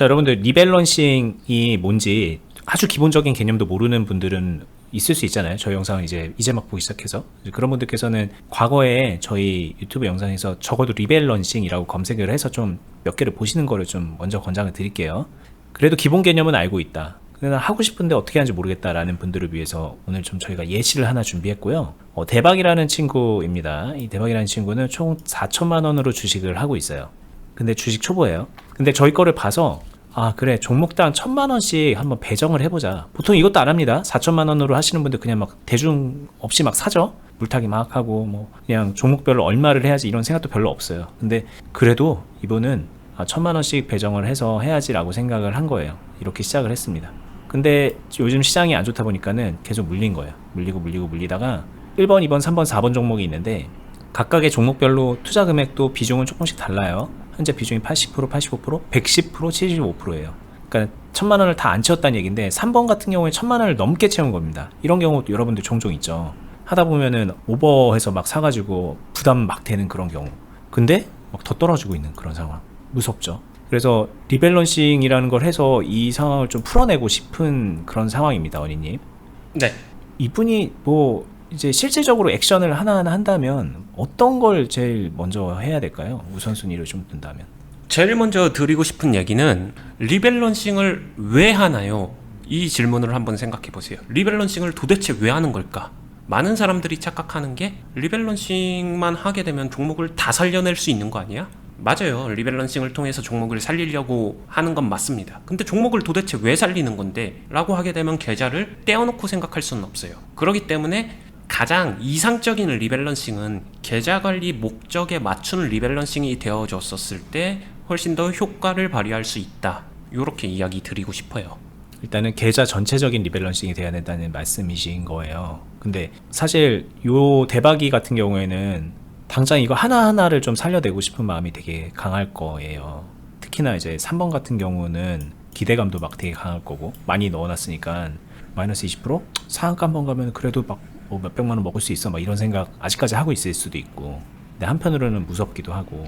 자, 여러분들 리밸런싱이 뭔지 아주 기본적인 개념도 모르는 분들은 있을 수 있잖아요. 저희 영상을 이제 이제 막 보기 시작해서 그런 분들께서는 과거에 저희 유튜브 영상에서 적어도 리밸런싱이라고 검색을 해서 좀 몇 개를 보시는 거를 좀 먼저 권장을 드릴게요. 그래도 기본 개념은 알고 있다. 근데 난 하고 싶은데 어떻게 하는지 모르겠다라는 분들을 위해서 오늘 좀 저희가 예시를 하나 준비했고요. 어, 대박이라는 친구입니다. 이 대박이라는 친구는 총 4천만 원으로 주식을 하고 있어요. 근데 주식 초보예요. 근데 저희 거를 봐서 아 그래 종목당 천만 원씩 한번 배정을 해보자. 보통 이것도 안 합니다. 4천만 원으로 하시는 분들 그냥 막 대중 없이 막 사죠. 물타기 막 하고 뭐 그냥 종목별로 얼마를 해야지 이런 생각도 별로 없어요. 근데 그래도 이분은 아, 천만 원씩 배정을 해서 해야지라고 생각을 한 거예요. 이렇게 시작을 했습니다. 근데 요즘 시장이 안 좋다 보니까는 계속 물린 거예요. 물리고 물리고 물리다가 1번, 2번, 3번, 4번 종목이 있는데 각각의 종목별로 투자 금액도 비중은 조금씩 달라요. 현재 비중이 80%, 85%, 110%, 75%예요. 그러니까 천만 원을 다 안 채웠다는 얘기인데 3번 같은 경우에 천만 원을 넘게 채운 겁니다. 이런 경우도 여러분들 종종 있죠. 하다 보면은 오버해서 막 사가지고 부담 막 되는 그런 경우. 근데 막 더 떨어지고 있는 그런 상황. 무섭죠. 그래서 리밸런싱이라는 걸 해서 이 상황을 좀 풀어내고 싶은 그런 상황입니다, 원희님. 네. 이분이 뭐 이제 실질적으로 액션을 하나하나 한다면 어떤 걸 제일 먼저 해야 될까요? 우선순위를 좀 둔다면. 제일 먼저 드리고 싶은 얘기는 리밸런싱을 왜 하나요? 이 질문을 한번 생각해 보세요. 리밸런싱을 도대체 왜 하는 걸까? 많은 사람들이 착각하는 게 리밸런싱만 하게 되면 종목을 다 살려낼 수 있는 거 아니야? 맞아요. 리밸런싱을 통해서 종목을 살리려고 하는 건 맞습니다. 근데 종목을 도대체 왜 살리는 건데? 라고 하게 되면 계좌를 떼어놓고 생각할 수는 없어요. 그렇기 때문에 가장 이상적인 리밸런싱은 계좌 관리 목적에 맞춘 리밸런싱이 되어졌었을 때 훨씬 더 효과를 발휘할 수 있다. 이렇게 이야기 드리고 싶어요. 일단은 계좌 전체적인 리밸런싱이 돼야 된다는 말씀이신 거예요. 근데 사실 요 대박이 같은 경우에는 당장 이거 하나하나를 좀 살려내고 싶은 마음이 되게 강할 거예요. 특히나 이제 3번 같은 경우는 기대감도 막 되게 강할 거고 많이 넣어놨으니까 마이너스 20% 상한가 한번 가면 그래도 막 뭐 몇백만 원 먹을 수 있어 막 이런 생각 아직까지 하고 있을 수도 있고 근데 한편으로는 무섭기도 하고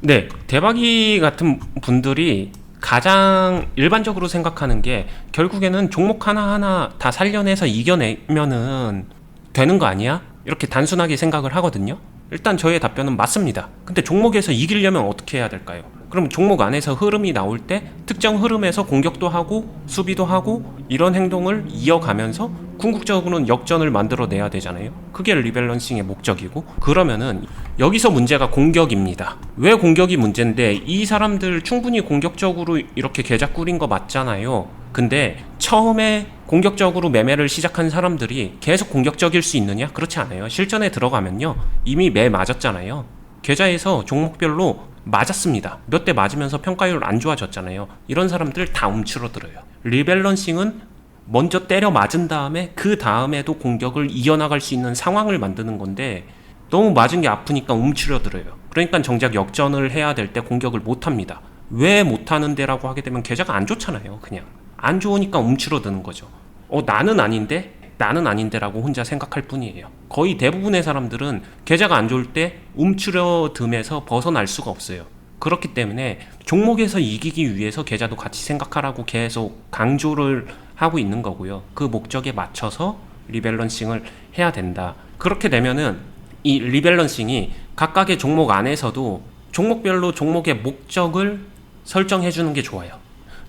네, 대박이 같은 분들이 가장 일반적으로 생각하는 게 결국에는 종목 하나하나 다 살려내서 이겨내면은 되는 거 아니야? 이렇게 단순하게 생각을 하거든요. 일단 저의 답변은 맞습니다. 근데 종목에서 이기려면 어떻게 해야 될까요? 그럼 종목 안에서 흐름이 나올 때 특정 흐름에서 공격도 하고 수비도 하고 이런 행동을 이어가면서 궁극적으로는 역전을 만들어내야 되잖아요. 그게 리밸런싱의 목적이고 그러면은 여기서 문제가 공격입니다. 왜 공격이 문제인데 이 사람들 충분히 공격적으로 이렇게 계좌 꾸린 거 맞잖아요. 근데 처음에 공격적으로 매매를 시작한 사람들이 계속 공격적일 수 있느냐? 그렇지 않아요. 실전에 들어가면요. 이미 매 맞았잖아요. 계좌에서 종목별로 맞았습니다. 몇 대 맞으면서 평가율 안 좋아졌잖아요. 이런 사람들 다 움츠러들어요. 리밸런싱은 먼저 때려 맞은 다음에 그 다음에도 공격을 이어나갈 수 있는 상황을 만드는 건데 너무 맞은 게 아프니까 움츠러들어요. 그러니까 정작 역전을 해야 될 때 공격을 못 합니다. 왜 못 하는데라고 하게 되면 계좌가 안 좋잖아요. 그냥 안 좋으니까 움츠러드는 거죠. 어 나는 아닌데 나는 아닌데라고 혼자 생각할 뿐이에요. 거의 대부분의 사람들은 계좌가 안 좋을 때 움츠러듦에서 벗어날 수가 없어요. 그렇기 때문에 종목에서 이기기 위해서 계좌도 같이 생각하라고 계속 강조를 하고 있는 거고요. 그 목적에 맞춰서 리밸런싱을 해야 된다. 그렇게 되면은 이 리밸런싱이 각각의 종목 안에서도 종목별로 종목의 목적을 설정해 주는 게 좋아요.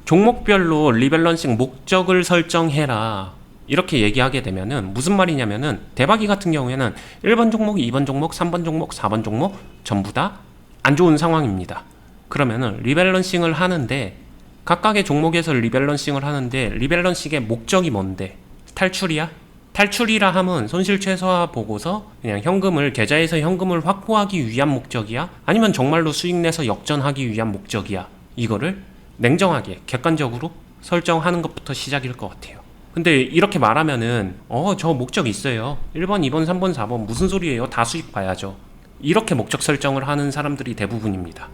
종목별로 리밸런싱 목적을 설정해라. 이렇게 얘기하게 되면은 무슨 말이냐면은 대박이 같은 경우에는 1번 종목, 2번 종목, 3번 종목, 4번 종목 전부 다 안 좋은 상황입니다. 그러면은 리밸런싱을 하는데 각각의 종목에서 리밸런싱을 하는데 리밸런싱의 목적이 뭔데? 탈출이야? 탈출이라 함은 손실 최소화 보고서 그냥 현금을 계좌에서 현금을 확보하기 위한 목적이야? 아니면 정말로 수익 내서 역전하기 위한 목적이야? 이거를 냉정하게 객관적으로 설정하는 것부터 시작일 것 같아요. 근데 이렇게 말하면은 어 저 목적 있어요. 1번, 2번, 3번, 4번 무슨 소리예요? 다 수익 봐야죠. 이렇게 목적 설정을 하는 사람들이 대부분입니다.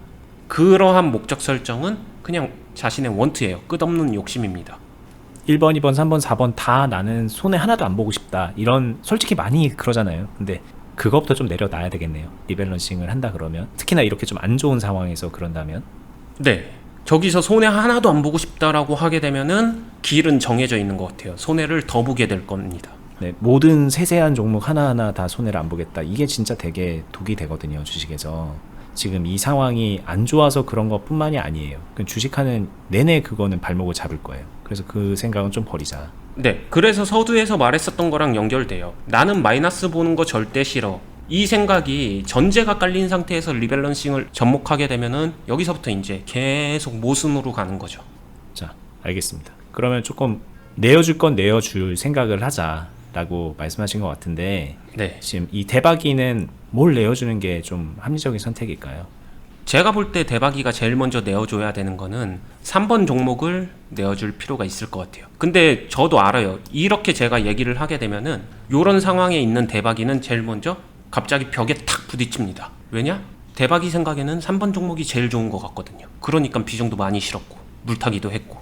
그러한 목적 설정은 그냥 자신의 원투예요. 끝없는 욕심입니다. 1번, 2번, 3번, 4번 다 나는 손에 하나도 안 보고 싶다. 이런 솔직히 많이 그러잖아요. 근데 그것부터 좀 내려놔야 되겠네요. 리밸런싱을 한다 그러면 특히나 이렇게 좀 안 좋은 상황에서 그런다면 네. 저기서 손해 하나도 안 보고 싶다라고 하게 되면은 길은 정해져 있는 것 같아요. 손해를 더 보게 될 겁니다. 네, 모든 세세한 종목 하나하나 다 손해를 안 보겠다. 이게 진짜 되게 독이 되거든요, 주식에서. 지금 이 상황이 안 좋아서 그런 것 뿐만이 아니에요. 그 주식하는 내내 그거는 발목을 잡을 거예요. 그래서 그 생각은 좀 버리자. 네, 그래서 서두에서 말했었던 거랑 연결돼요. 나는 마이너스 보는 거 절대 싫어. 이 생각이 전제가 깔린 상태에서 리밸런싱을 접목하게 되면은 여기서부터 이제 계속 모순으로 가는 거죠. 자, 알겠습니다. 그러면 조금 내어줄 건 내어줄 생각을 하자라고 말씀하신 것 같은데 네. 지금 이 대박이는 뭘 내어주는 게 좀 합리적인 선택일까요? 제가 볼 때 대박이가 제일 먼저 내어줘야 되는 거는 3번 종목을 내어줄 필요가 있을 것 같아요. 근데 저도 알아요. 이렇게 제가 얘기를 하게 되면은 요런 상황에 있는 대박이는 제일 먼저 갑자기 벽에 탁 부딪힙니다. 왜냐? 대박이 생각에는 3번 종목이 제일 좋은 것 같거든요. 그러니까 비중도 많이 실었고 물타기도 했고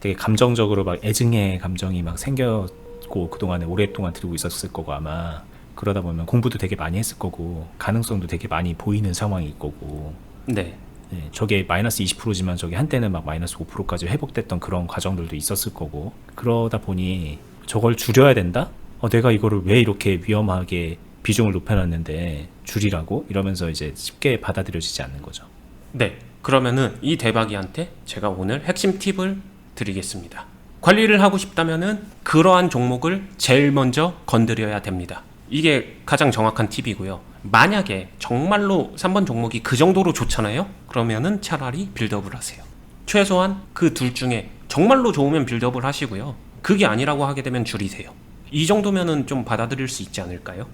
되게 감정적으로 막 애증의 감정이 막 생겼고 그동안에 오랫동안 들고 있었을 거고 아마 그러다 보면 공부도 되게 많이 했을 거고 가능성도 되게 많이 보이는 상황일 거고 네. 네, 저게 마이너스 20%지만 저게 한때는 막 마이너스 5%까지 회복됐던 그런 과정들도 있었을 거고 그러다 보니 저걸 줄여야 된다? 어, 내가 이거를 왜 이렇게 위험하게 비중을 높여놨는데 줄이라고 이러면서 이제 쉽게 받아들여지지 않는 거죠. 네. 그러면은 이 대박이한테 제가 오늘 핵심 팁을 드리겠습니다. 관리를 하고 싶다면은 그러한 종목을 제일 먼저 건드려야 됩니다. 이게 가장 정확한 팁이고요. 만약에 정말로 3번 종목이 그 정도로 좋잖아요? 그러면은 차라리 빌드업을 하세요. 최소한 그 둘 중에 정말로 좋으면 빌드업을 하시고요. 그게 아니라고 하게 되면 줄이세요. 이 정도면은 좀 받아들일 수 있지 않을까요?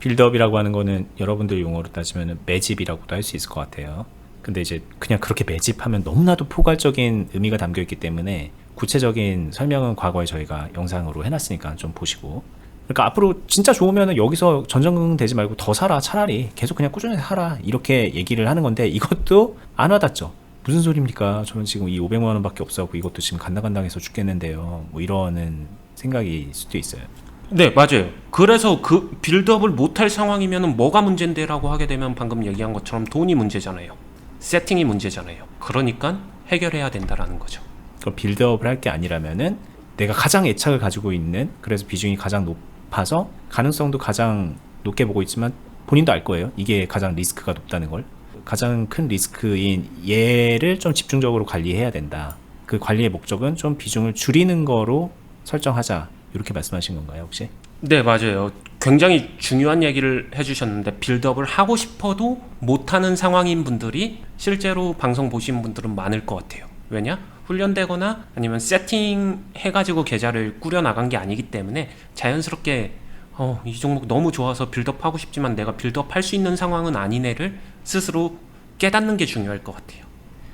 빌드업이라고 하는 거는 여러분들 용어로 따지면 매집이라고도 할 수 있을 것 같아요. 근데 이제 그냥 그렇게 매집하면 너무나도 포괄적인 의미가 담겨 있기 때문에 구체적인 설명은 과거에 저희가 영상으로 해놨으니까 좀 보시고. 그러니까 앞으로 진짜 좋으면 여기서 전전긍긍 되지 말고 더 사라 차라리 계속 그냥 꾸준히 사라 이렇게 얘기를 하는 건데 이것도 안 와닿죠. 무슨 소리입니까? 저는 지금 이 500만 원밖에 없어갖고 이것도 지금 간당간당해서 죽겠는데요. 뭐 이러는 생각일 수도 있어요. 네, 맞아요. 그래서 그 빌드업을 못할 상황이면 뭐가 문제인데라고 하게 되면 방금 얘기한 것처럼 돈이 문제잖아요. 세팅이 문제잖아요. 그러니까 해결해야 된다라는 거죠. 그 빌드업을 할 게 아니라면은 내가 가장 애착을 가지고 있는 그래서 비중이 가장 높아서 가능성도 가장 높게 보고 있지만 본인도 알 거예요. 이게 가장 리스크가 높다는 걸. 가장 큰 리스크인 얘를 좀 집중적으로 관리해야 된다. 그 관리의 목적은 좀 비중을 줄이는 거로 설정하자. 이렇게 말씀하신 건가요, 혹시? 네, 맞아요. 굉장히 중요한 얘기를 해주셨는데 빌드업을 하고 싶어도 못하는 상황인 분들이 실제로 방송 보신 분들은 많을 것 같아요. 왜냐? 훈련되거나 아니면 세팅 해가지고 계좌를 꾸려 나간 게 아니기 때문에 자연스럽게 어, 이 종목 너무 좋아서 빌드업 하고 싶지만 내가 빌드업 할 수 있는 상황은 아니네를 스스로 깨닫는 게 중요할 것 같아요.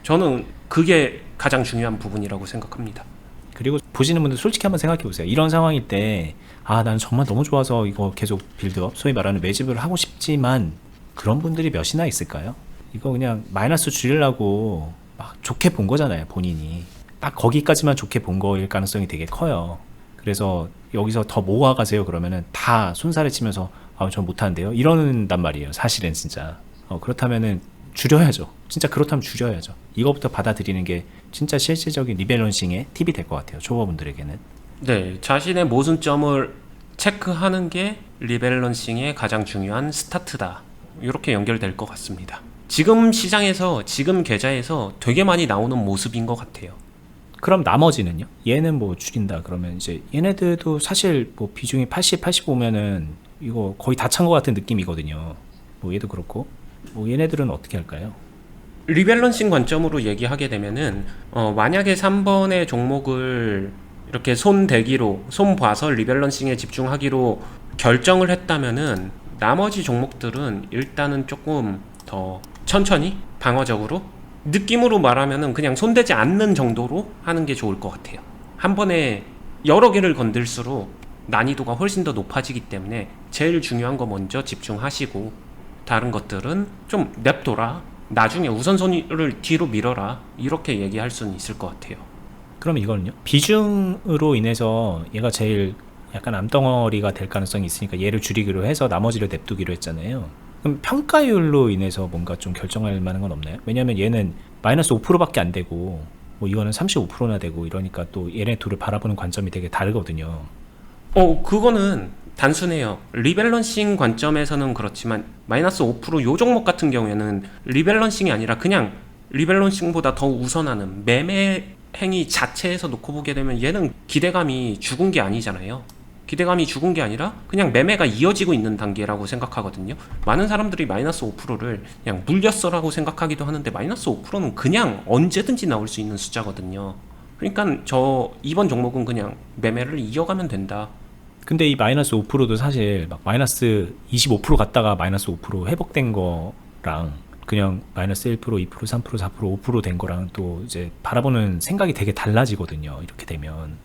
저는 그게 가장 중요한 부분이라고 생각합니다. 그리고 보시는 분들 솔직히 한번 생각해 보세요. 이런 상황일 때, 아, 나는 정말 너무 좋아서 이거 계속 빌드업, 소위 말하는 매집을 하고 싶지만, 그런 분들이 몇이나 있을까요? 이거 그냥 마이너스 줄이려고 막 좋게 본 거잖아요, 본인이. 딱 거기까지만 좋게 본 거일 가능성이 되게 커요. 그래서 여기서 더 모아가세요 그러면은 다 손살을 치면서, 아, 전 못하는데요? 이러는단 말이에요, 사실은 진짜. 어, 그렇다면은 줄여야죠. 진짜 그렇다면 줄여야죠. 이거부터 받아들이는 게 진짜 실질적인 리밸런싱의 팁이 될 것 같아요. 초보분들에게는. 네, 자신의 모순점을 체크하는 게 리밸런싱의 가장 중요한 스타트다. 이렇게 연결될 것 같습니다. 지금 시장에서 지금 계좌에서 되게 많이 나오는 모습인 것 같아요. 그럼 나머지는요? 얘는 뭐 줄인다 그러면 이제 얘네들도 사실 뭐 비중이 80, 85면은 이거 거의 다 찬 것 같은 느낌이거든요. 뭐 얘도 그렇고 뭐 얘네들은 어떻게 할까요? 리밸런싱 관점으로 얘기하게 되면은 어, 만약에 3번의 종목을 이렇게 손 대기로 손 봐서 리밸런싱에 집중하기로 결정을 했다면은 나머지 종목들은 일단은 조금 더 천천히 방어적으로 느낌으로 말하면은 그냥 손대지 않는 정도로 하는 게 좋을 것 같아요. 한 번에 여러 개를 건들수록 난이도가 훨씬 더 높아지기 때문에 제일 중요한 거 먼저 집중하시고 다른 것들은 좀 냅둬라. 나중에 우선순위를 뒤로 밀어라. 이렇게 얘기할 수는 있을 것 같아요. 그럼 이거는요? 비중으로 인해서 얘가 제일 약간 암덩어리가 될 가능성이 있으니까 얘를 줄이기로 해서 나머지를 냅두기로 했잖아요. 그럼 평가율로 인해서 뭔가 좀 결정할 만한 건 없나요? 왜냐면 얘는 마이너스 5%밖에 안 되고 뭐 이거는 35%나 되고 이러니까 또 얘네 둘을 바라보는 관점이 되게 다르거든요. 어, 그거는 단순해요. 리밸런싱 관점에서는 그렇지만 마이너스 5%요 종목 같은 경우에는 리밸런싱이 아니라 그냥 리밸런싱보다 더 우선하는 매매 행위 자체에서 놓고 보게 되면 얘는 기대감이 죽은 게 아니잖아요. 기대감이 죽은 게 아니라 그냥 매매가 이어지고 있는 단계라고 생각하거든요. 많은 사람들이 마이너스 5%를 그냥 물렸어라고 생각하기도 하는데 마이너스 5%는 그냥 언제든지 나올 수 있는 숫자거든요. 그러니까 저 이번 종목은 그냥 매매를 이어가면 된다. 근데 이 마이너스 5%도 사실 막 마이너스 25% 갔다가 마이너스 5% 회복된 거랑 그냥 마이너스 1%, 2%, 3%, 4%, 5%된 거랑 또 이제 바라보는 생각이 되게 달라지거든요. 이렇게 되면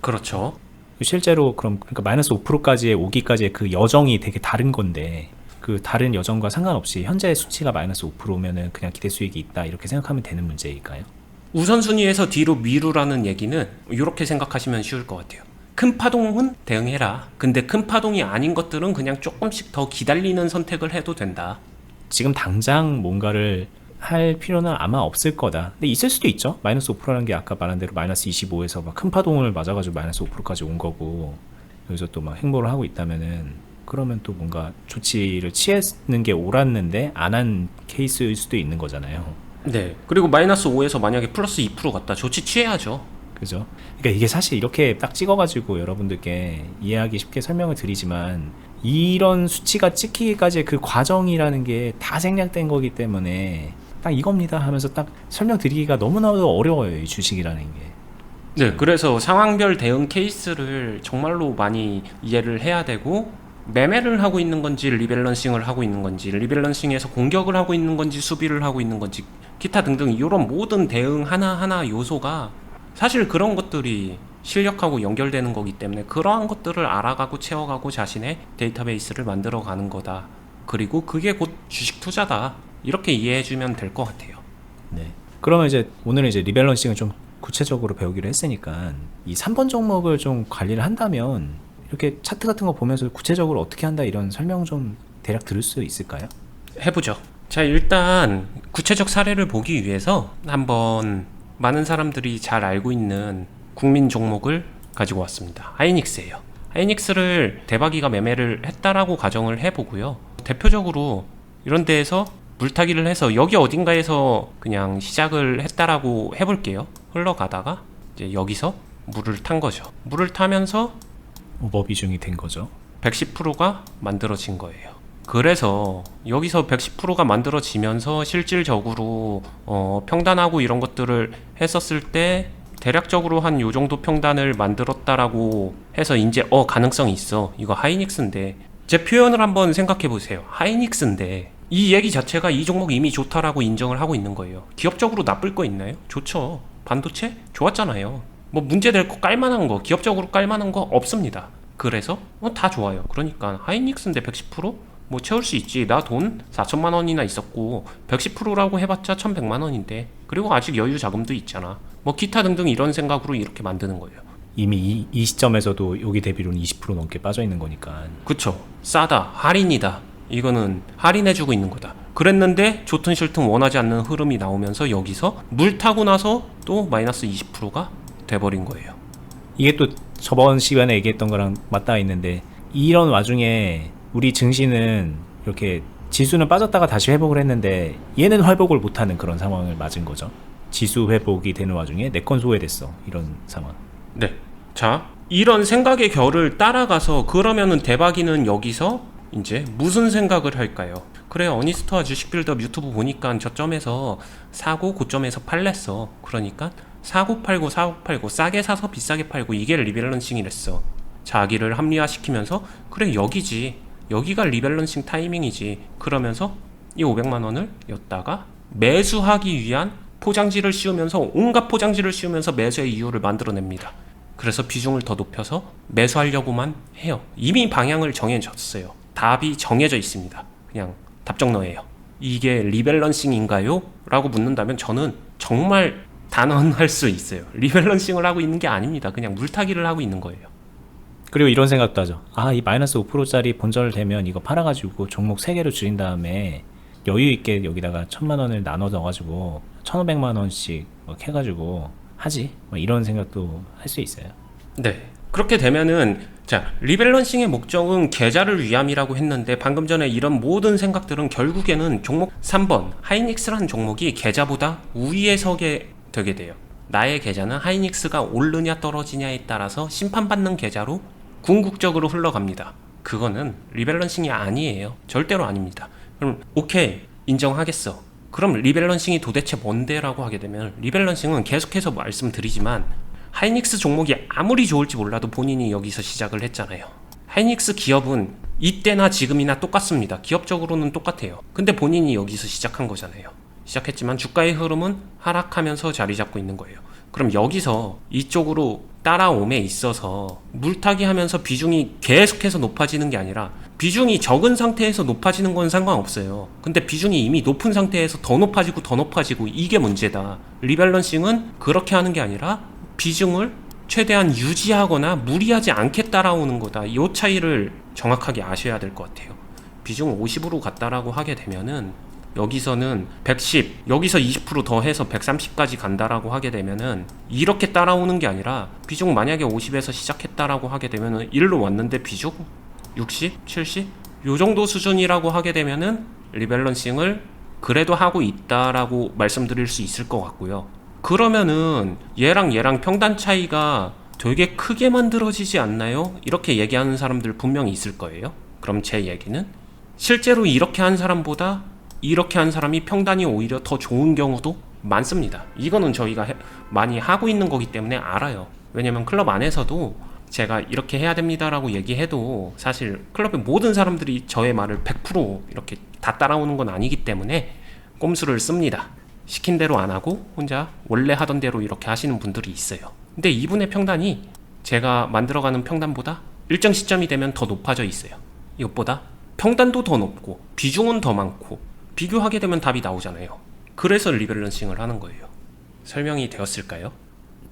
그렇죠. 실제로 그럼 그러니까 마이너스 5%까지의 오기까지의 그 여정이 되게 다른 건데 그 다른 여정과 상관없이 현재 수치가 마이너스 5%면은 그냥 기대 수익이 있다 이렇게 생각하면 되는 문제일까요? 우선순위에서 뒤로 미루라는 얘기는 이렇게 생각하시면 쉬울 것 같아요. 큰 파동은 대응해라. 근데 큰 파동이 아닌 것들은 그냥 조금씩 더 기다리는 선택을 해도 된다. 지금 당장 뭔가를 할 필요는 아마 없을 거다. 근데 있을 수도 있죠. 마이너스 5%라는 게 아까 말한 대로 마이너스 25에서 막 큰 파동을 맞아가지고 마이너스 5%까지 온 거고 여기서 또 막 행보를 하고 있다면은 그러면 또 뭔가 조치를 취했는 게 옳았는데 안 한 케이스일 수도 있는 거잖아요. 네. 그리고 마이너스 5에서 만약에 플러스 2% 갔다. 조치 취해야죠. 그죠? 그러니까 이게 사실 이렇게 딱 찍어가지고 여러분들께 이해하기 쉽게 설명을 드리지만 이런 수치가 찍히기까지 그 과정이라는 게 다 생략된 거기 때문에 딱 이겁니다 하면서 딱 설명드리기가 너무나도 어려워요 이 주식이라는 게. 네, 그래서 상황별 대응 케이스를 정말로 많이 이해를 해야 되고 매매를 하고 있는 건지 리밸런싱을 하고 있는 건지 리밸런싱에서 공격을 하고 있는 건지 수비를 하고 있는 건지 기타 등등 이런 모든 대응 하나하나 요소가 사실 그런 것들이 실력하고 연결되는 거기 때문에 그러한 것들을 알아가고 채워가고 자신의 데이터베이스를 만들어 가는 거다. 그리고 그게 곧 주식 투자다. 이렇게 이해해 주면 될 것 같아요. 네. 그러면 이제 오늘은 이제 리밸런싱을 좀 구체적으로 배우기로 했으니까 이 3번 종목을 좀 관리를 한다면 이렇게 차트 같은 거 보면서 구체적으로 어떻게 한다 이런 설명 좀 대략 들을 수 있을까요? 해보죠. 자, 일단 구체적 사례를 보기 위해서 한번 많은 사람들이 잘 알고 있는 국민 종목을 가지고 왔습니다. 하이닉스예요. 하이닉스를 대박이가 매매를 했다라고 가정을 해보고요. 대표적으로 이런 데에서 물타기를 해서 여기 어딘가에서 그냥 시작을 했다라고 해볼게요. 흘러가다가 이제 여기서 물을 탄 거죠. 물을 타면서 오버 비중이 된 거죠. 110%가 만들어진 거예요. 그래서 여기서 110%가 만들어지면서 실질적으로 어, 평단하고 이런 것들을 했었을 때 대략적으로 한 요 정도 평단을 만들었다라고 해서 이제 어 가능성이 있어. 이거 하이닉스인데 제 표현을 한번 생각해 보세요. 하이닉스인데 이 얘기 자체가 이 종목 이미 좋다라고 인정을 하고 있는 거예요. 기업적으로 나쁠 거 있나요? 좋죠. 반도체 좋았잖아요. 뭐 문제될 거 깔만한 거 기업적으로 깔만한 거 없습니다. 그래서 어, 다 좋아요. 그러니까 하이닉스인데 110%? 뭐 채울 수 있지. 나 돈 4천만 원이나 있었고 110%라고 해봤자 1,100만 원인데 그리고 아직 여유 자금도 있잖아. 뭐 기타 등등 이런 생각으로 이렇게 만드는 거예요. 이미 이, 이 시점에서도 여기 대비로는 20% 넘게 빠져 있는 거니까 그쵸. 싸다. 할인이다. 이거는 할인해주고 있는 거다. 그랬는데 좋든 싫든 원하지 않는 흐름이 나오면서 여기서 물 타고 나서 또 마이너스 20%가 돼버린 거예요. 이게 또 저번 시간에 얘기했던 거랑 맞닿아 있는데 이런 와중에 우리 증시는 이렇게 지수는 빠졌다가 다시 회복을 했는데 얘는 회복을 못하는 그런 상황을 맞은 거죠. 지수 회복이 되는 와중에 내 건 소외됐어 이런 상황. 네. 자, 이런 생각의 결을 따라가서 그러면은 대박이는 여기서 이제 무슨 생각을 할까요? 그래, 어니스트와 주식 빌드업 유튜브 보니까 저점에서 사고 고점에서 팔랬어. 그러니까 사고 팔고 사고 팔고 싸게 사서 비싸게 팔고 이게 리밸런싱이랬어. 자기를 합리화시키면서 그래 여기지. 여기가 리밸런싱 타이밍이지. 그러면서 이 500만 원을 였다가 매수하기 위한 포장지를 씌우면서 온갖 포장지를 씌우면서 매수의 이유를 만들어냅니다. 그래서 비중을 더 높여서 매수하려고만 해요. 이미 방향을 정해졌어요. 답이 정해져 있습니다. 그냥 답정너예요. 이게 리밸런싱인가요? 라고 묻는다면 저는 정말 단언할 수 있어요. 리밸런싱을 하고 있는 게 아닙니다. 그냥 물타기를 하고 있는 거예요. 그리고 이런 생각도 하죠. 아, 이 마이너스 5%짜리 본전을 되면 이거 팔아가지고 종목 3개로 줄인 다음에 여유 있게 여기다가 천만 원을 나눠 넣어가지고 천오백만 원씩 뭐 해가지고 하지 뭐 이런 생각도 할 수 있어요. 네. 그렇게 되면은 자 리밸런싱의 목적은 계좌를 위함이라고 했는데 방금 전에 이런 모든 생각들은 결국에는 종목 3번 하이닉스라는 종목이 계좌보다 우위에 서게 되게 돼요. 나의 계좌는 하이닉스가 오르냐 떨어지냐에 따라서 심판받는 계좌로 궁극적으로 흘러갑니다. 그거는 리밸런싱이 아니에요. 절대로 아닙니다. 그럼 오케이 인정하겠어. 그럼 리밸런싱이 도대체 뭔데라고 하게 되면 리밸런싱은 계속해서 말씀드리지만 하이닉스 종목이 아무리 좋을지 몰라도 본인이 여기서 시작을 했잖아요. 하이닉스 기업은 이때나 지금이나 똑같습니다. 기업적으로는 똑같아요. 근데 본인이 여기서 시작한 거잖아요. 시작했지만 주가의 흐름은 하락하면서 자리 잡고 있는 거예요. 그럼 여기서 이쪽으로 따라옴에 있어서 물타기 하면서 비중이 계속해서 높아지는 게 아니라 비중이 적은 상태에서 높아지는 건 상관없어요. 근데 비중이 이미 높은 상태에서 더 높아지고 더 높아지고 이게 문제다. 리밸런싱은 그렇게 하는 게 아니라 비중을 최대한 유지하거나 무리하지 않게 따라오는 거다. 이 차이를 정확하게 아셔야 될 것 같아요. 비중 50으로 갔다라고 하게 되면은 여기서는 110, 여기서 20%더 해서 130까지 간다라고 하게 되면은 이렇게 따라오는 게 아니라 비중 만약에 50에서 시작했다라고 하게 되면은 1로 왔는데 비중 60, 70, 요 정도 수준이라고 하게 되면은 리밸런싱을 그래도 하고 있다라고 말씀드릴 수 있을 것 같고요. 그러면은 얘랑 얘랑 평단 차이가 되게 크게 만들어지지 않나요? 이렇게 얘기하는 사람들 분명히 있을 거예요. 그럼 제 얘기는 실제로 이렇게 한 사람보다 이렇게 한 사람이 평단이 오히려 더 좋은 경우도 많습니다. 이거는 저희가 해- 많이 하고 있는 거기 때문에 알아요. 왜냐면 클럽 안에서도 제가 이렇게 해야 됩니다라고 얘기해도 사실 클럽의 모든 사람들이 저의 말을 100% 이렇게 다 따라오는 건 아니기 때문에 꼼수를 씁니다. 시킨 대로 안 하고 혼자 원래 하던 대로 이렇게 하시는 분들이 있어요. 근데 이분의 평단이 제가 만들어가는 평단보다 일정 시점이 되면 더 높아져 있어요. 이것보다 평단도 더 높고 비중은 더 많고 비교하게 되면 답이 나오잖아요. 그래서 리밸런싱을 하는 거예요. 설명이 되었을까요?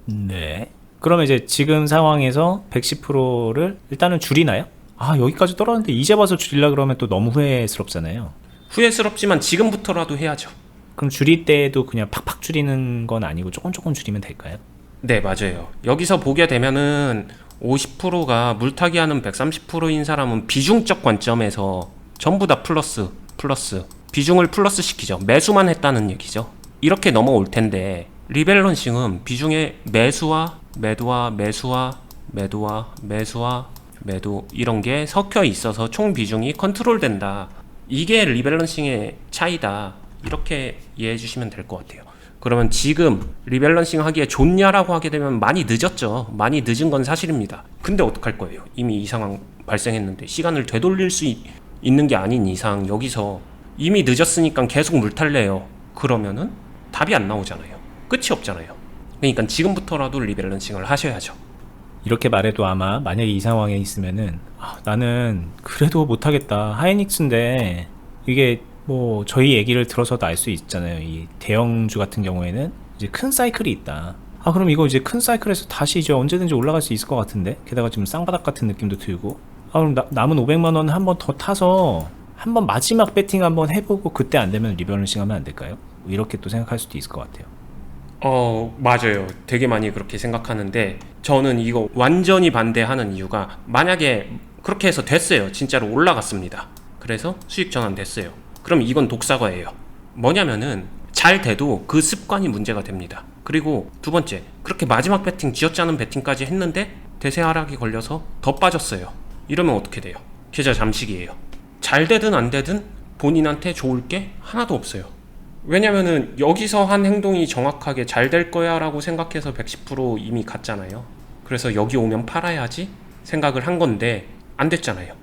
네. 그러면 이제 지금 상황에서 110%를 일단은 줄이나요? 아 여기까지 떨어졌는데 이제 와서 줄이려 그러면 또 너무 후회스럽잖아요. 후회스럽지만 지금부터라도 해야죠. 그럼 줄일 때도 그냥 팍팍 줄이는 건 아니고 조금 조금 줄이면 될까요? 네, 맞아요. 여기서 보게 되면은 50%가 물타기 하는 130%인 사람은 비중적 관점에서 전부 다 플러스, 플러스. 비중을 플러스 시키죠. 매수만 했다는 얘기죠. 이렇게 넘어올 텐데, 리밸런싱은 비중의 매수와 매도와 매수와 매도와 매수와 매도 이런 게 섞여 있어서 총 비중이 컨트롤 된다. 이게 리밸런싱의 차이다. 이렇게 이해해 주시면 될 것 같아요. 그러면 지금 리밸런싱 하기에 좋냐라고 하게 되면 많이 늦었죠. 많이 늦은 건 사실입니다. 근데 어떡할 거예요? 이미 이 상황 발생했는데 시간을 되돌릴 수 있, 있는 게 아닌 이상 여기서 이미 늦었으니까 계속 물탈래요. 그러면은 답이 안 나오잖아요. 끝이 없잖아요. 그러니까 지금부터라도 리밸런싱을 하셔야죠. 이렇게 말해도 아마 만약에 이 상황에 있으면은 아, 나는 그래도 못하겠다 하이닉스인데 이게 뭐 저희 얘기를 들어서도 알 수 있잖아요 이 대형주 같은 경우에는 이제 큰 사이클이 있다 아 그럼 이거 이제 큰 사이클에서 다시 이제 언제든지 올라갈 수 있을 것 같은데 게다가 지금 쌍바닥 같은 느낌도 들고 아 그럼 나- 남은 500만 원 한 번 더 타서 한번 마지막 배팅 한번 해보고 그때 안 되면 리밸런싱 하면 안 될까요? 이렇게 또 생각할 수도 있을 것 같아요 어, 맞아요. 되게 많이 그렇게 생각하는데 저는 이거 완전히 반대하는 이유가 만약에 그렇게 해서 됐어요. 진짜로 올라갔습니다. 그래서 수익 전환 됐어요. 그럼 이건 독사과예요. 뭐냐면은 잘 돼도 그 습관이 문제가 됩니다. 그리고 두 번째, 그렇게 마지막 배팅 쥐어짜는 배팅까지 했는데 대세 하락이 걸려서 더 빠졌어요. 이러면 어떻게 돼요? 계좌 잠식이에요. 잘 되든 안 되든 본인한테 좋을 게 하나도 없어요. 왜냐면은 여기서 한 행동이 정확하게 잘 될 거야 라고 생각해서 110% 이미 갔잖아요. 그래서 여기 오면 팔아야지 생각을 한 건데 안 됐잖아요.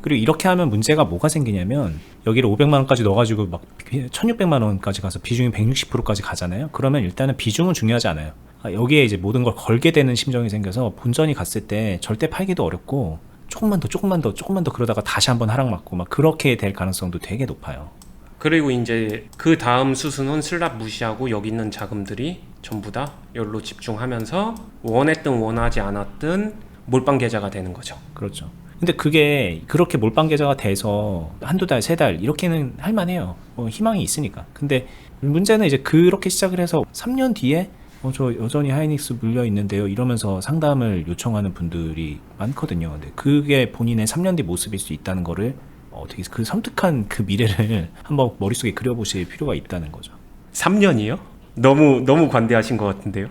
그리고 이렇게 하면 문제가 뭐가 생기냐면 여기를 500만 원까지 넣어가지고 막 1600만 원까지 가서 비중이 160%까지 가잖아요. 그러면 일단은 비중은 중요하지 않아요. 아, 여기에 이제 모든 걸 걸게 되는 심정이 생겨서 본전이 갔을 때 절대 팔기도 어렵고 조금만 더 조금만 더 조금만 더 그러다가 다시 한번 하락 맞고 막 그렇게 될 가능성도 되게 높아요. 그리고 이제 그 다음 수순은 슬랍 무시하고 여기 있는 자금들이 전부 다 여기로 집중하면서 원했든 원하지 않았든 몰빵 계좌가 되는 거죠. 그렇죠. 근데 그게 그렇게 몰빵 계좌가 돼서 한두 달, 세 달 이렇게는 할 만해요. 뭐 희망이 있으니까. 근데 문제는 이제 그렇게 시작을 해서 3년 뒤에 어, 저 여전히 하이닉스 물려 있는데요. 이러면서 상담을 요청하는 분들이 많거든요. 근데 그게 본인의 3년 뒤 모습일 수 있다는 거를 어떻게 그 섬뜩한 그 미래를 한번 머릿속에 그려보실 필요가 있다는 거죠. 3년이요? 너무 너무 관대하신 것 같은데요.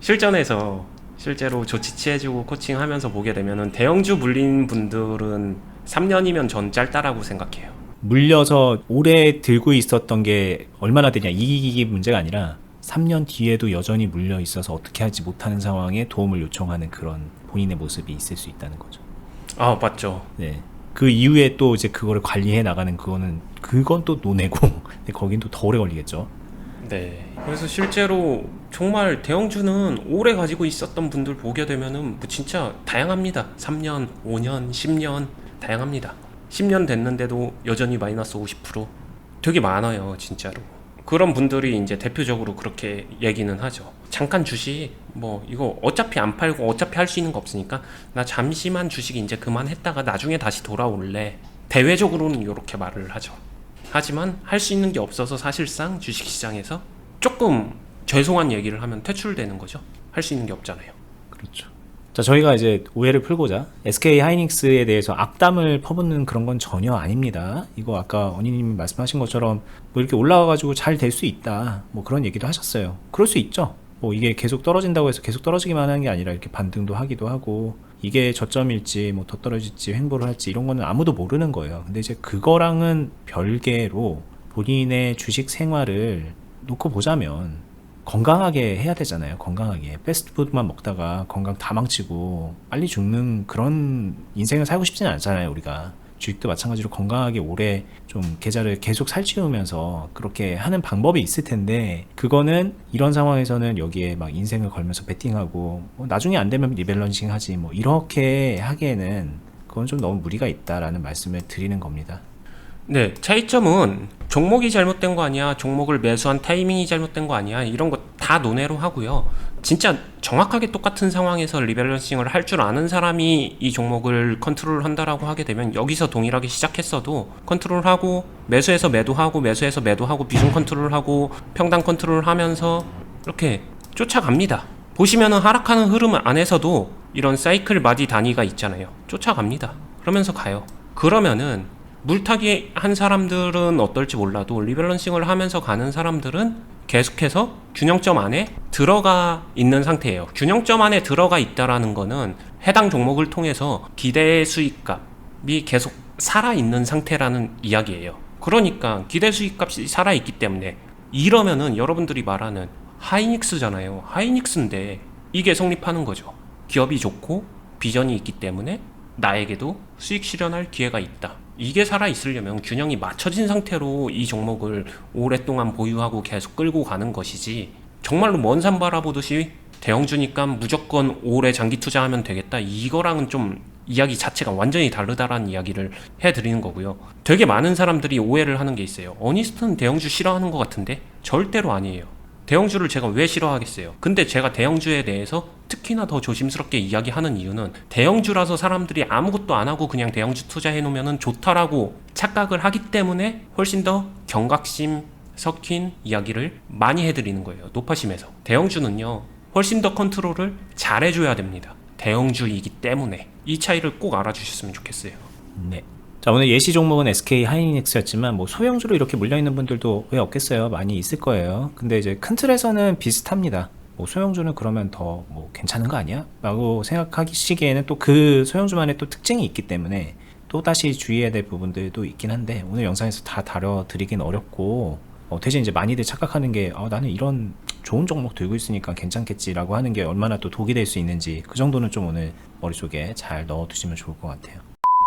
실전에서 실제로 조치치해주고 코칭하면서 보게 되면은 대형주 물린 분들은 3년이면 전 짧다라고 생각해요. 물려서 오래 들고 있었던 게 얼마나 되냐 이기 문제가 아니라 3년 뒤에도 여전히 물려 있어서 어떻게 하지 못하는 상황에 도움을 요청하는 그런 본인의 모습이 있을 수 있다는 거죠. 아 맞죠. 네. 그 이후에 또 이제 그거를 관리해 나가는 그거는 그건 또 논외고 근데 거긴 또 더 오래 걸리겠죠. 네. 그래서 실제로 정말 대형주는 오래 가지고 있었던 분들 보게 되면은 뭐 진짜 다양합니다. 3년, 5년, 10년 다양합니다. 10년 됐는데도 여전히 마이너스 50% 되게 많아요, 진짜로. 그런 분들이 이제 대표적으로 그렇게 얘기는 하죠. 잠깐 주식 뭐 이거 어차피 안 팔고 어차피 할 수 있는 거 없으니까 나 잠시만 주식 이제 그만했다가 나중에 다시 돌아올래. 대외적으로는 이렇게 말을 하죠. 하지만 할 수 있는 게 없어서 사실상 주식 시장에서 조금 죄송한 얘기를 하면 퇴출되는 거죠. 할 수 있는 게 없잖아요. 그렇죠. 자, 저희가 이제 오해를 풀고자 SK 하이닉스에 대해서 악담을 퍼붓는 그런 건 전혀 아닙니다. 이거 아까 언니님이 말씀하신 것처럼 뭐 이렇게 올라와가지고 잘 될 수 있다. 뭐 그런 얘기도 하셨어요. 그럴 수 있죠. 뭐 이게 계속 떨어진다고 해서 계속 떨어지기만 하는 게 아니라 이렇게 반등도 하기도 하고 이게 저점일지 뭐 더 떨어질지 횡보를 할지 이런 거는 아무도 모르는 거예요. 근데 이제 그거랑은 별개로 본인의 주식 생활을 놓고 보자면 건강하게 해야 되잖아요. 건강하게. 패스트푸드만 먹다가 건강 다 망치고 빨리 죽는 그런 인생을 살고 싶지는 않잖아요. 우리가. 주식도 마찬가지로 건강하게 오래 좀 계좌를 계속 살찌우면서 그렇게 하는 방법이 있을 텐데 그거는 이런 상황에서는 여기에 막 인생을 걸면서 베팅하고 뭐 나중에 안 되면 리밸런싱 하지 뭐 이렇게 하기에는 그건 좀 너무 무리가 있다라는 말씀을 드리는 겁니다. 네, 차이점은 종목이 잘못된 거 아니야, 종목을 매수한 타이밍이 잘못된 거 아니야, 이런 거 다 논외로 하고요. 진짜 정확하게 똑같은 상황에서 리밸런싱을 할 줄 아는 사람이 이 종목을 컨트롤 한다라고 하게 되면 여기서 동일하게 시작했어도 컨트롤하고 매수해서 매도하고 매수해서 매도하고 비중 컨트롤하고 평당 컨트롤 하면서 이렇게 쫓아갑니다. 보시면은 하락하는 흐름 안에서도 이런 사이클 마디 단위가 있잖아요. 쫓아갑니다. 그러면서 가요. 그러면은 물타기 한 사람들은 어떨지 몰라도 리밸런싱을 하면서 가는 사람들은 계속해서 균형점 안에 들어가 있는 상태예요. 균형점 안에 들어가 있다라는 거는 해당 종목을 통해서 기대 수익값이 계속 살아 있는 상태라는 이야기예요. 그러니까 기대 수익값이 살아 있기 때문에 이러면은 여러분들이 말하는 하이닉스잖아요. 하이닉스인데 이게 성립하는 거죠. 기업이 좋고 비전이 있기 때문에 나에게도 수익 실현할 기회가 있다. 이게 살아 있으려면 균형이 맞춰진 상태로 이 종목을 오랫동안 보유하고 계속 끌고 가는 것이지 정말로 먼 산 바라보듯이 대형주니까 무조건 오래 장기 투자하면 되겠다 이거랑은 좀 이야기 자체가 완전히 다르다라는 이야기를 해드리는 거고요. 되게 많은 사람들이 오해를 하는 게 있어요. 어니스트는 대형주 싫어하는 것 같은데 절대로 아니에요. 대형주를 제가 왜 싫어하겠어요? 근데 제가 대형주에 대해서 특히나 더 조심스럽게 이야기하는 이유는 대형주라서 사람들이 아무것도 안 하고 그냥 대형주 투자해 놓으면 좋다라고 착각을 하기 때문에 훨씬 더 경각심 섞인 이야기를 많이 해드리는 거예요. 노파심에서. 대형주는요, 훨씬 더 컨트롤을 잘 해줘야 됩니다. 대형주이기 때문에. 이 차이를 꼭 알아주셨으면 좋겠어요. 네. 자 오늘 예시 종목은 SK 하이닉스였지만 뭐 소형주로 이렇게 물려 있는 분들도 왜 없겠어요 많이 있을 거예요 근데 이제 큰 틀에서는 비슷합니다 뭐 소형주는 그러면 더 뭐 괜찮은 거 아니야? 라고 생각하시기에는 또 그 소형주만의 또 특징이 있기 때문에 또 다시 주의해야 될 부분들도 있긴 한데 오늘 영상에서 다 다뤄드리긴 어렵고 어, 대신 이제 많이들 착각하는 게 아, 나는 이런 좋은 종목 들고 있으니까 괜찮겠지라고 하는 게 얼마나 또 독이 될 수 있는지 그 정도는 좀 오늘 머릿속에 잘 넣어두시면 좋을 것 같아요.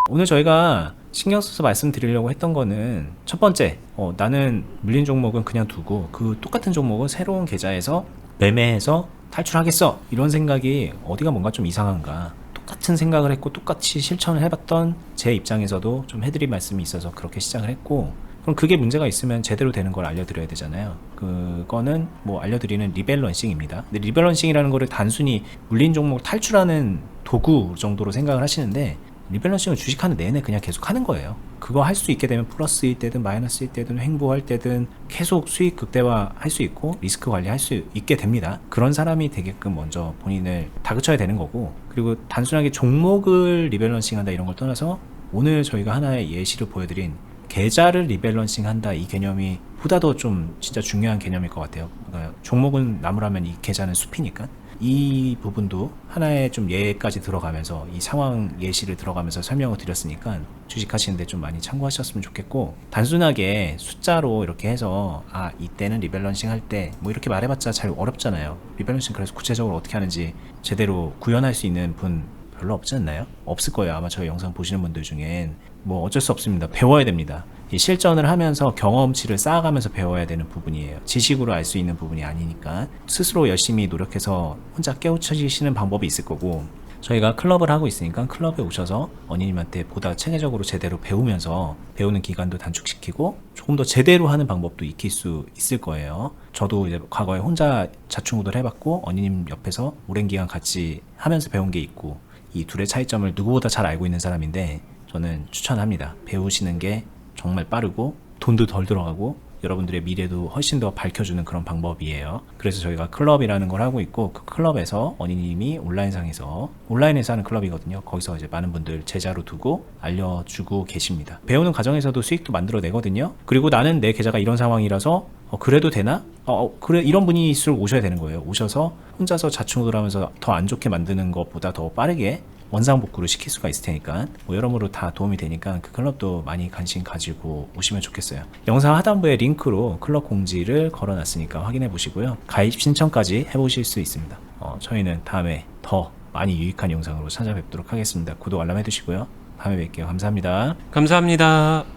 오늘 저희가 신경 써서 말씀드리려고 했던 거는 첫 번째, 어, 나는 물린 종목은 그냥 두고 그 똑같은 종목은 새로운 계좌에서 매매해서 탈출하겠어 이런 생각이 어디가 뭔가 좀 이상한가 똑같은 생각을 했고 똑같이 실천을 해봤던 제 입장에서도 좀 해드릴 말씀이 있어서 그렇게 시작을 했고 그럼 그게 문제가 있으면 제대로 되는 걸 알려드려야 되잖아요. 그거는 뭐 알려드리는 리밸런싱입니다. 근데 리밸런싱이라는 거를 단순히 물린 종목 탈출하는 도구 정도로 생각을 하시는데 리밸런싱을 주식하는 내내 그냥 계속 하는 거예요. 그거 할 수 있게 되면 플러스일 때든 마이너스일 때든 횡보할 때든 계속 수익 극대화 할 수 있고 리스크 관리할 수 있게 됩니다. 그런 사람이 되게끔 먼저 본인을 다그쳐야 되는 거고 그리고 단순하게 종목을 리밸런싱 한다 이런 걸 떠나서 오늘 저희가 하나의 예시를 보여드린 계좌를 리밸런싱 한다 이 개념이 보다도 좀 진짜 중요한 개념일 것 같아요. 그러니까 종목은 나무라면 이 계좌는 숲이니까 이 부분도 하나의 좀 예까지 들어가면서 이 상황 예시를 들어가면서 설명을 드렸으니까 주식하시는데 좀 많이 참고하셨으면 좋겠고 단순하게 숫자로 이렇게 해서 아 이때는 리밸런싱 할 때 뭐 이렇게 말해봤자 잘 어렵잖아요. 리밸런싱 그래서 구체적으로 어떻게 하는지 제대로 구현할 수 있는 분 별로 없지 않나요? 없을 거예요. 아마 저희 영상 보시는 분들 중엔 뭐 어쩔 수 없습니다. 배워야 됩니다. 이 실전을 하면서 경험치를 쌓아가면서 배워야 되는 부분이에요. 지식으로 알 수 있는 부분이 아니니까 스스로 열심히 노력해서 혼자 깨우쳐지시는 방법이 있을 거고 저희가 클럽을 하고 있으니까 클럽에 오셔서 언니님한테 보다 체계적으로 제대로 배우면서 배우는 기간도 단축시키고 조금 더 제대로 하는 방법도 익힐 수 있을 거예요. 저도 이제 과거에 혼자 자충우돌 해봤고 언니님 옆에서 오랜 기간 같이 하면서 배운 게 있고 이 둘의 차이점을 누구보다 잘 알고 있는 사람인데 저는 추천합니다. 배우시는 게 정말 빠르고 돈도 덜 들어가고 여러분들의 미래도 훨씬 더 밝혀주는 그런 방법이에요. 그래서 저희가 클럽이라는 걸 하고 있고 그 클럽에서 언니님이 온라인상에서 온라인에서 하는 클럽이거든요. 거기서 이제 많은 분들 제자로 두고 알려주고 계십니다. 배우는 과정에서도 수익도 만들어내거든요. 그리고 나는 내 계좌가 이런 상황이라서 어, 그래도 되나? 어, 어, 그래 이런 분일수록 오셔야 되는 거예요. 오셔서 혼자서 자충우돌 하면서 더 안 좋게 만드는 것보다 더 빠르게 원상복구를 시킬 수가 있을 테니까 뭐 여러모로 다 도움이 되니까 그 클럽도 많이 관심 가지고 오시면 좋겠어요. 영상 하단부에 링크로 클럽 공지를 걸어놨으니까 확인해 보시고요. 가입 신청까지 해보실 수 있습니다. 어, 저희는 다음에 더 많이 유익한 영상으로 찾아뵙도록 하겠습니다. 구독 알람 해두시고요. 다음에 뵐게요. 감사합니다. 감사합니다.